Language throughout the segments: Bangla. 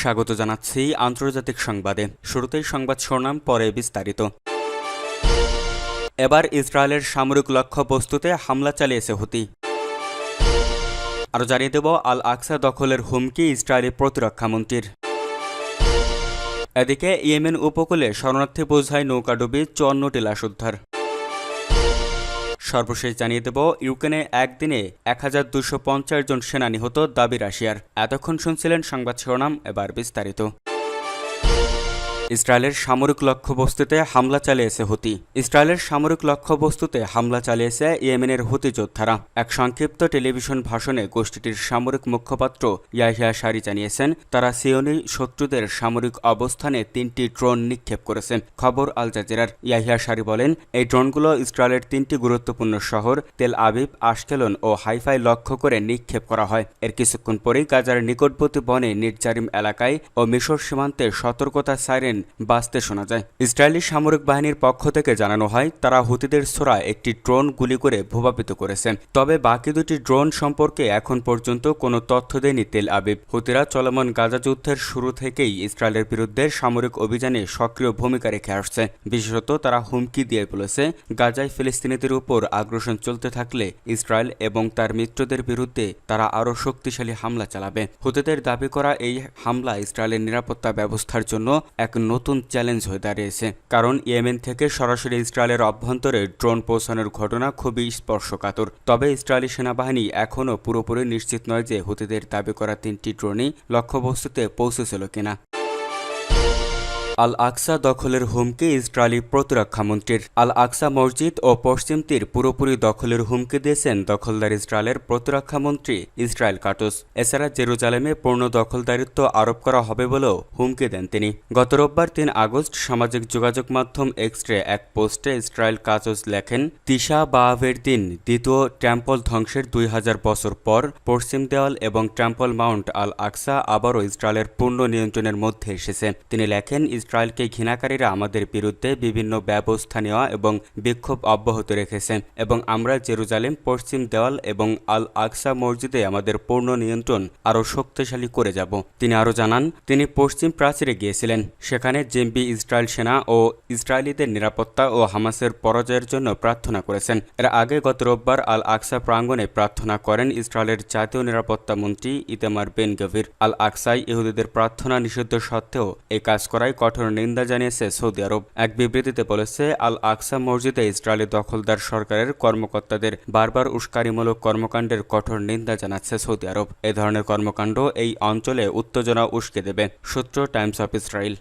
স্বাগত জানাচ্ছি আন্তর্জাতিক সংবাদে। শুরুতেই সংবাদ শোনাম পরে বিস্তারিত। এবার ইসরায়েলের সামরিক লক্ষ্য লক্ষ্যবস্তুতে হামলা চালিয়েছে হুতি। আরও জানিয়ে দেব আল আকসা দখলের হুমকি ইসরায়েলি প্রতিরক্ষামন্ত্রীর এদিকে ইয়েমেন উপকূলে শরণার্থী বোঝায় নৌকাডুবি চুয়ান্নটি লাশ উদ্ধার। সর্বশেষ জানিয়ে দেব, ইউক্রেনে একদিনে এক হাজার দুশো পঞ্চাশ জন সেনা নিহত দাবি রাশিয়ার। এতক্ষণ শুনছিলেন সংবাদ শিরোনাম, এবার বিস্তারিত। ইসরায়েলের সামরিক লক্ষ্যবস্তুতে হামলা চালিয়েছে হুতি। ইসরায়েলের সামরিক লক্ষ্যবস্তুতে হামলা চালিয়েছে ইয়েমেনের হুতি যোদ্ধারা। এক সংক্ষিপ্ত টেলিভিশন ভাষণে গোষ্ঠীটির সামরিক মুখপাত্র ইয়াহিয়া সারি জানিয়েছেন, তারা সিওনি শত্রুদের সামরিক অবস্থানে তিনটি ড্রোন নিক্ষেপ করেছে। খবর আল জাজিরার। ইয়াহিয়া সারি বলেন, এই ড্রোনগুলো ইসরায়েলের তিনটি গুরুত্বপূর্ণ শহর তেল আবিব, আশকেলন ও হাইফাই লক্ষ্য করে নিক্ষেপ করা হয়। এর কিছুক্ষণ পরেই গাজার নিকটবর্তী বনে নির্জারিম এলাকায় ও মিশর সীমান্তে সতর্কতা সাইরেন বাজতে শোনা যায়। ইসরায়েলি সামরিক বাহিনীর পক্ষ থেকে জানানো হয়, তারা হুতিদের ছোড়া একটি ড্রোন গুলি করে ভূপাপিত করেছে। তবে বাকি দুটি ড্রোন সম্পর্কে এখন পর্যন্ত কোনো তথ্য দেয়নি তেল আবিব। হুতিরা চলমান গাজা যুদ্ধের শুরু থেকেই ইসরায়েলের বিরুদ্ধে সামরিক অভিযানে সক্রিয় ভূমিকা রেখে আসছে। বিশেষত তারা হুমকি দিয়ে বলেছে, গাজায় ফিলিস্তিনিদের উপর আগ্রাসন চলতে থাকলে ইসরায়েল এবং তার মিত্রদের বিরুদ্ধে তারা আরও শক্তিশালী হামলা চালাবে। হুতিদের দাবি করা এই হামলা ইসরায়েলের নিরাপত্তা ব্যবস্থার জন্য এক নতুন চ্যালেঞ্জ হয়ে দাঁড়িয়েছে। কারণ ইয়েমেন থেকে সরাসরি ইসরায়েলের অভ্যন্তরে ড্রোন পৌঁছানোর ঘটনা খুবই স্পর্শকাতর। তবে ইসরায়েলি সেনাবাহিনী এখনও পুরোপুরি নিশ্চিত নয় যে হুতিদের দাবি করা তিনটি ড্রোনই লক্ষ্যবস্তুতে পৌঁছেছিল কিনা। আল আকসা দখলের হুমকি ইসরায়েলি প্রতিরক্ষামন্ত্রীর আল আকসা মসজিদ ও পশ্চিম তীর পুরোপুরি দখলের হুমকি দিয়েছেন দখলদার ইসরায়েলের প্রতিরক্ষামন্ত্রী ইসরায়েল কাটুস এছাড়া জেরুজালেমে পূর্ণ দখলদারিত্ব আরোপ করা হবে বলেও হুমকি দেন তিনি। গত রোববার তিন আগস্ট সামাজিক যোগাযোগ মাধ্যম এক্সট্রে এক পোস্টে ইসরায়েল কাটুস লেখেন, তিশা বাহাভের দিন দ্বিতীয় টেম্পল ধ্বংসের দুই হাজার বছর পর পশ্চিম দেওয়াল এবং টেম্পল মাউন্ট আল আকসা আবারও ইসরায়েলের পূর্ণ নিয়ন্ত্রণের মধ্যে এসেছে। তিনি লেখেন ইসরায়েলকে ঘৃণাকারীরা আমাদের বিরুদ্ধে বিভিন্ন ব্যবস্থা নেওয়া এবং বিক্ষোভ অব্যাহত রেখেছে এবং আমরা জেরুজালেম, পশ্চিম দেওয়াল এবং আল আকসা মসজিদে আমাদের পূর্ণ নিয়ন্ত্রণ আরও শক্তিশালী করে যাব। তিনি আরও জানান, তিনি পশ্চিম প্রাচীরে গিয়েছিলেন। সেখানে জেম্বি ইসরায়েল সেনা ও ইসরায়েলিদের নিরাপত্তা ও হামাসের পরাজয়ের জন্য প্রার্থনা করেছেন। এর আগে গত রোববার আল আকসা প্রাঙ্গণে প্রার্থনা করেন ইসরায়েলের জাতীয় নিরাপত্তা মন্ত্রী ইতেমার বেন গভীর আল আকসাই ইহুদিদের প্রার্থনা নিষিদ্ধ সত্ত্বেও এই কাজ করায় কঠোর নিন্দা জানিয়েছে সৌদি আরব। এক বিবৃতিতে বলেছে আল আকসা মসজিদে ইসরায়েলি দখলদার সরকারের কর্মকর্তাদের বারবার উস্কারিমূলক কর্মকাণ্ডের কঠোর নিন্দা জানাচ্ছে সৌদি আরব। এ ধরনের কর্মকাণ্ড এই অঞ্চলে উত্তেজনা উস্কে দেবে, সূত্র টাইমস অফ ইসরায়েল।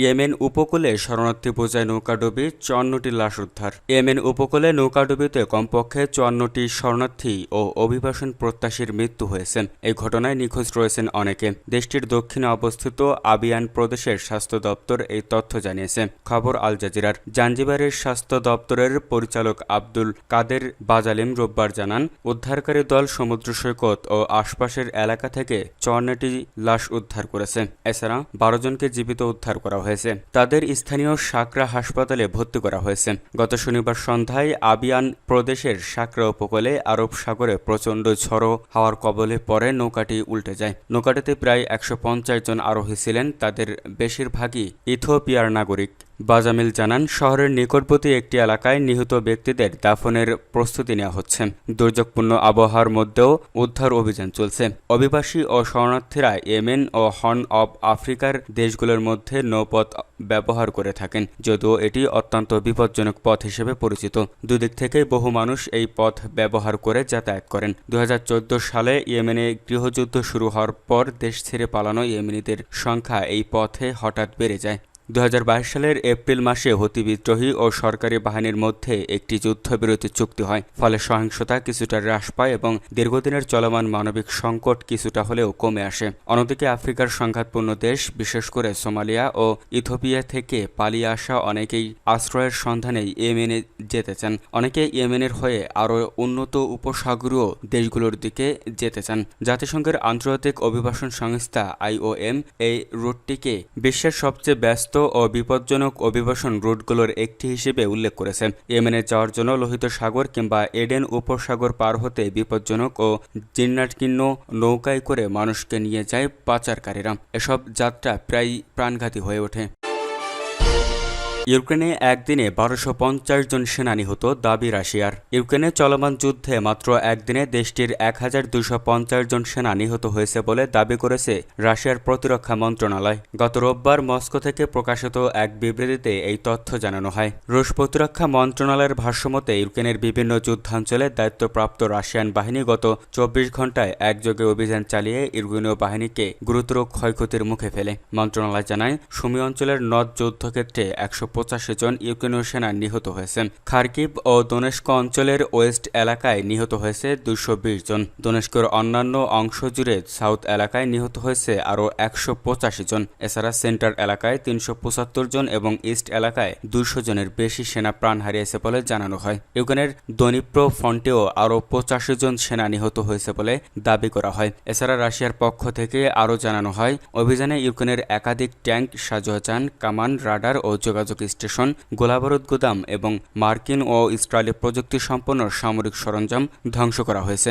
ইয়েমেন উপকূলে শরণার্থী বোঝায় নৌকাডুবি চুয়ান্নটি লাশ উদ্ধার। ইয়েমেন উপকূলে নৌকাডুবিতে কমপক্ষে চুয়ান্নটি শরণার্থী ও অভিবাসন প্রত্যাশীর মৃত্যু হয়েছে এই ঘটনায় নিখোঁজ রয়েছেন অনেকে। দেশটির দক্ষিণে অবস্থিত আবিয়ান প্রদেশের স্বাস্থ্য দপ্তর এই তথ্য জানিয়েছে। খবর আল জাজিরার। জাঞ্জিবারের স্বাস্থ্য দপ্তরের পরিচালক আব্দুল কাদের বাজালিম রোববার জানান, উদ্ধারকারী দল সমুদ্র সৈকত ও আশপাশের এলাকা থেকে চুয়ান্নটি লাশ উদ্ধার করেছে। এছাড়া বারো জনকে জীবিত উদ্ধার করা হয়েছে। হয়েছে। তাদের স্থানীয় সাকরা হাসপাতালে ভর্তি করা হয়েছে। গত শনিবার সন্ধ্যায় আবিয়ান প্রদেশের সাকরা উপকূলে আরব সাগরে প্রচণ্ড ঝড়ো হাওয়ার কবলে পরে নৌকাটি উল্টে যায়। নৌকাটিতে প্রায় একশো পঞ্চাশ জন আরোহী ছিলেন, তাদের বেশিরভাগই ইথিওপিয়ার নাগরিক। বাজামিল জানান, শহরের নিকটবর্তী একটি এলাকায় নিহত ব্যক্তিদের দাফনের প্রস্তুতি নেওয়া হচ্ছে। দুর্যোগপূর্ণ আবহাওয়ার মধ্যেও উদ্ধার অভিযান চলছে। অভিবাসী ও শরণার্থীরা ইয়েমেন ও হর্ন অব আফ্রিকার দেশগুলোর মধ্যে নৌপথ ব্যবহার করে থাকেন, যদিও এটি অত্যন্ত বিপজ্জনক পথ হিসেবে পরিচিত। দুদিক থেকেই বহু মানুষ এই পথ ব্যবহার করে যাতায়াত করেন। দু হাজার চোদ্দ সালে ইয়েমেনে গৃহযুদ্ধ শুরু হওয়ার পর দেশ ছেড়ে পালানো ইয়েমেনিদের সংখ্যা এই পথে হঠাৎ বেড়ে যায়। দু হাজার বাইশ সালের এপ্রিল মাসে হতি বিদ্রোহী ও সরকারি বাহিনীর মধ্যে একটি যুদ্ধবিরতি চুক্তি হয়। ফলে সহিংসতা কিছুটা হ্রাস পায় এবং দীর্ঘদিনের চলমান মানবিক সংকট কিছুটা হলেও কমে আসে। অন্যদিকে আফ্রিকার সংঘাতপূর্ণ দেশ, বিশেষ করে সোমালিয়া ও ইথোপিয়া থেকে পালিয়ে আসা অনেকেই আশ্রয়ের সন্ধানে ইয়েমেনে যেতে চান। অনেকে ইয়েমেনের হয়ে আরও উন্নত উপসাগরীয় দেশগুলোর দিকে যেতে চান। জাতিসংঘের আন্তর্জাতিক অভিবাসন সংস্থা আইওএম এই রুটটিকে বিশ্বের সবচেয়ে ব্যস্ত ও বিপজ্জনক অভিবাসন রুটগুলোর একটি হিসেবে উল্লেখ করেছেন। ইয়েমেনে যাওয়ার জন্য লোহিত সাগর কিংবা এডেন উপসাগর পার হতে বিপজ্জনক ও জিন্নাটকীর্ণ নৌকায় করে মানুষকে নিয়ে যায় পাচারকারীরা। এসব যাত্রা প্রায় প্রাণঘাতী হয়ে ওঠে। ইউক্রেনে একদিনে বারোশো পঞ্চাশ জন সেনা নিহত দাবি রাশিয়ার। ইউক্রেনে চলমান যুদ্ধে মাত্র একদিনে দেশটির এক হাজার জন সেনা নিহত হয়েছে বলে দাবি করেছে রাশিয়ার প্রতিরক্ষা মন্ত্রণালয়। গত রোববার মস্কো থেকে প্রকাশিত এক বিবৃতিতে এই তথ্য জানানো হয়। রুশ প্রতিরক্ষা মন্ত্রণালয়ের ভাষ্যমতে, ইউক্রেনের বিভিন্ন যুদ্ধাঞ্চলে দায়িত্বপ্রাপ্ত রাশিয়ান বাহিনী গত চব্বিশ ঘন্টায় একযোগে অভিযান চালিয়ে ইউক্রেনীয় বাহিনীকে গুরুতর ক্ষয়ক্ষতির মুখে ফেলে। মন্ত্রণালয় জানায়, সুমি অঞ্চলের নদ যুদ্ধক্ষেত্রে একশো পঁচাশি জন ইউক্রেনীয় সেনা নিহত হয়েছেন। খার্কিভ ও দোনেস্ক অঞ্চলের ওয়েস্ট এলাকায় নিহত হয়েছে দুশো জন। দোনেস্কর অন্যান্য অংশ জুড়ে সাউথ এলাকায় নিহত হয়েছে আরও একশো পঁচাশি জন। এছাড়া সেন্টার এলাকায় তিনশো পঁচাত্তর জন এবং ইস্ট এলাকায় দুশো জনের বেশি সেনা প্রাণ হারিয়েছে বলে জানানো হয়। ইউক্রেনের দনিপ্র ফ্রন্টেও আরও পঁচাশি জন সেনা নিহত হয়েছে বলে দাবি করা হয়। এছাড়া রাশিয়ার পক্ষ থেকে আরও জানানো হয়, অভিযানে ইউক্রেনের একাধিক ট্যাঙ্ক সাজোয়াচান কামান, রাডার ও যোগাযোগ স্টেশন গোলাবারুদ গুদাম এবং মার্কিন ও ইসরায়েলি প্রযুক্তি সম্পন্ন সামরিক সরঞ্জাম ধ্বংস করা হয়েছে।